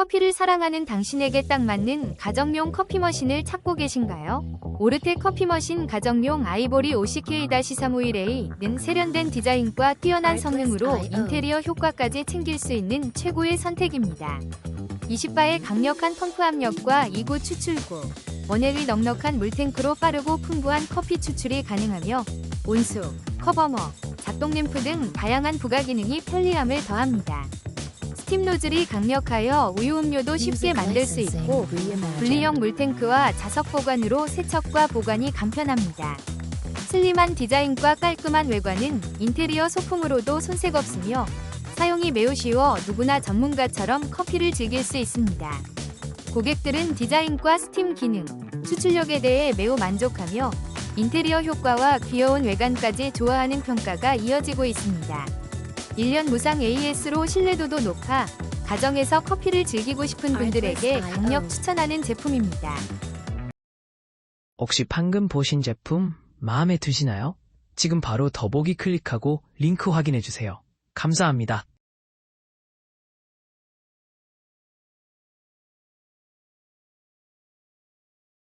커피를 사랑하는 당신에게 딱 맞는 가정용 커피 머신을 찾고 계신가요? 오르테 커피 머신 가정용 아이보리 50K-351A는 세련된 디자인과 뛰어난 성능으로 인테리어 효과까지 챙길 수 있는 최고의 선택입니다. 20바의 강력한 펌프 압력과 2구 추출구, 원액의 넉넉한 물탱크로 빠르고 풍부한 커피 추출이 가능하며 온수, 커버머, 작동 램프 등 다양한 부가 기능이 편리함을 더합니다. 스팀 노즐이 강력하여 우유 음료도 쉽게 만들 수 있고 분리형 물탱크와 자석 보관으로 세척과 보관이 간편합니다. 슬림한 디자인과 깔끔한 외관은 인테리어 소품으로도 손색 없으며 사용이 매우 쉬워 누구나 전문가처럼 커피를 즐길 수 있습니다. 고객들은 디자인과 스팀 기능, 추출력에 대해 매우 만족하며 인테리어 효과와 귀여운 외관까지 좋아하는 평가가 이어지고 있습니다. 1년 무상 AS로 신뢰도도 높아 가정에서 커피를 즐기고 싶은 분들에게 강력 추천하는 제품입니다. 혹시 방금 보신 제품 마음에 드시나요? 지금 바로 더보기 클릭하고 링크 확인해 주세요. 감사합니다.